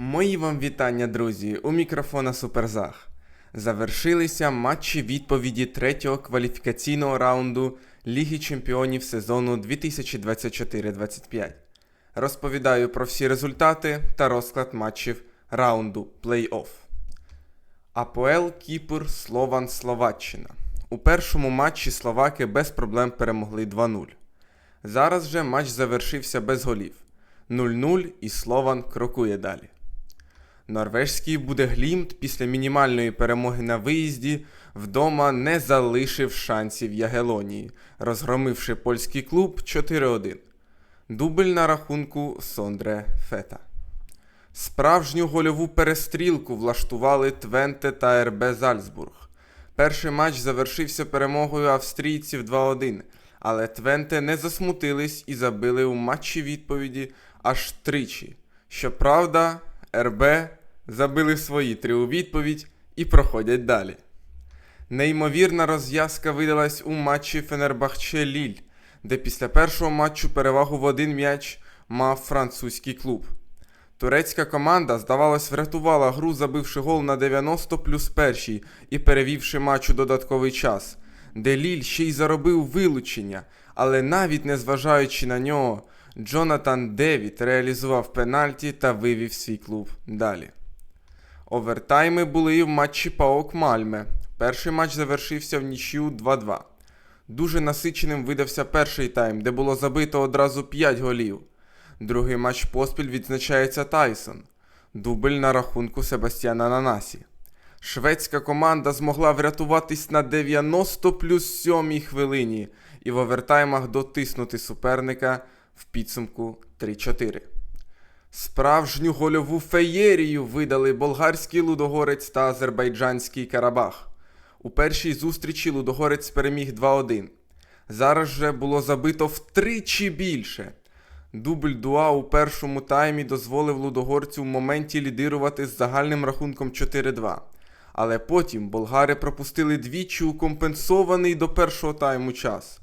Мої вам вітання, друзі! У мікрофона Суперзах. Завершилися матчі відповіді третього кваліфікаційного раунду Ліги Чемпіонів сезону 2024-25. Розповідаю про всі результати та розклад матчів раунду плей-офф. АПЛ Кіпр Слован Словаччина. У першому матчі словаки без проблем перемогли 2-0. Зараз же матч завершився без голів. 0-0 і Слован крокує далі. Норвежський Будеглімт після мінімальної перемоги на виїзді вдома не залишив шансів Ягелонії, розгромивши польський клуб 4-1. Дубль на рахунку Сондре Фета. Справжню гольову перестрілку влаштували Твенте та РБ Зальцбург. Перший матч завершився перемогою австрійців 2-1, але Твенте не засмутились і забили у матчі відповіді аж тричі. Щоправда, РБ забили свої три у відповідь і проходять далі. Неймовірна розв'язка видалась у матчі Фенербахче Ліль, де після першого матчу перевагу в один м'яч мав французький клуб. Турецька команда, здавалось, врятувала гру, забивши гол на 90 плюс першій і перевівши матч у додатковий час, де Ліль ще й заробив вилучення, але навіть не зважаючи на нього, Джонатан Девід реалізував пенальті та вивів свій клуб далі. Овертайми були і в матчі Паок Мальме. Перший матч завершився в нічю 2-2. Дуже насиченим видався перший тайм, де було забито одразу 5 голів. Другий матч поспіль відзначається Тайсон. Дубль на рахунку Себастьяна Нанасі. Шведська команда змогла врятуватись на 90 плюс 7 хвилині і в овертаймах дотиснути суперника в підсумку 3-4. Справжню гольову феєрію видали болгарський Лудогорець та азербайджанський Карабах. У першій зустрічі Лудогорець переміг 2-1. Зараз же було забито втричі більше. Дубль Дуа у першому таймі дозволив Лудогорцю в моменті лідирувати з загальним рахунком 4-2. Але потім болгари пропустили двічі у компенсований до першого тайму час.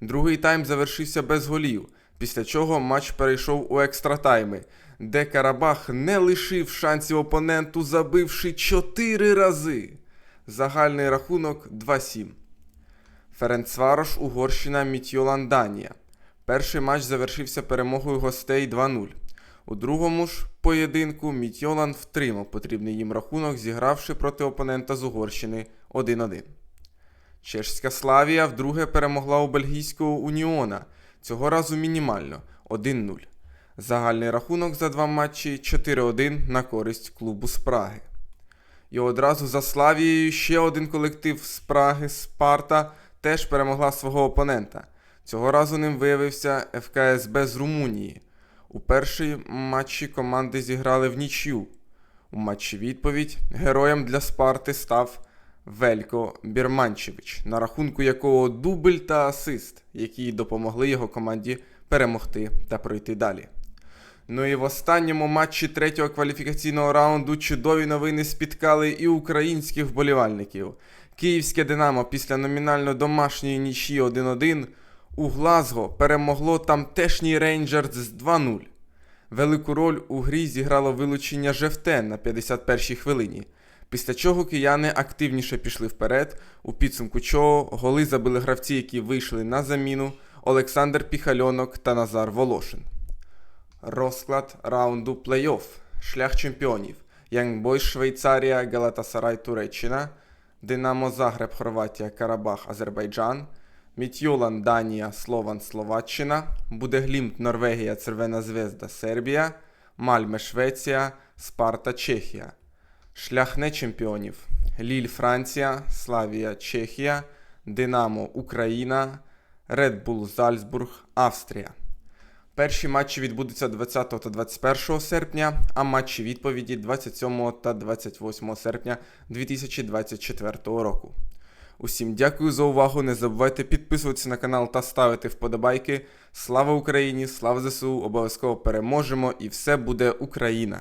Другий тайм завершився без голів, після чого матч перейшов у екстратайми, де Карабах не лишив шансів опоненту, забивши 4 рази. Загальний рахунок 2-7. Ференцварош Угорщина Мітьолан Данія. Перший матч завершився перемогою гостей 2-0. У другому ж поєдинку Мітьолан втримав потрібний їм рахунок, зігравши проти опонента з Угорщини 1-1. Чешська Славія вдруге перемогла у бельгійського Уніона, цього разу мінімально 1-0. Загальний рахунок за два матчі 4-1 на користь клубу з Праги. І одразу за Славією ще один колектив з Праги Спарта теж перемогла свого опонента. Цього разу ним виявився ФКСБ з Румунії. У першій матчі команди зіграли в нічю. У матчі відповідь героєм для Спарти став Велько Бірманчевич, на рахунку якого дубль та асист, які допомогли його команді перемогти та пройти далі. Ну і в останньому матчі третього кваліфікаційного раунду чудові новини спіткали і українських вболівальників. Київське Динамо після номінально домашньої нічі 1-1 у Глазго перемогло тамтешній Рейнджерс з 2-0. Велику роль у грі зіграло вилучення Жевтен на 51-й хвилині, після чого кияни активніше пішли вперед, у підсумку чого голи забили гравці, які вийшли на заміну Олександр Піхальонок та Назар Волошин. Розклад раунду плей-офф. Шлях чемпіонів. Янгбой Швейцарія, Галатасарай Туреччина, Динамо Загреб Хорватія, Карабах, Азербайджан, Мітьюлан Данія, Слован Словаччина, Будеглімт Норвегія, Червена Звезда, Сербія, Мальме Швеція, Спарта Чехія. Шлях не чемпіонів. Ліль Франція, Славія Чехія, Динамо Україна, Bull Зальцбург, Австрія. Перші матчі відбудуться 20 та 21 серпня, а матчі відповіді 27 та 28 серпня 2024 року. Усім дякую за увагу. Не забувайте підписуватися на канал та ставити вподобайки. Слава Україні! Слава ЗСУ! Обов'язково переможемо і все буде Україна!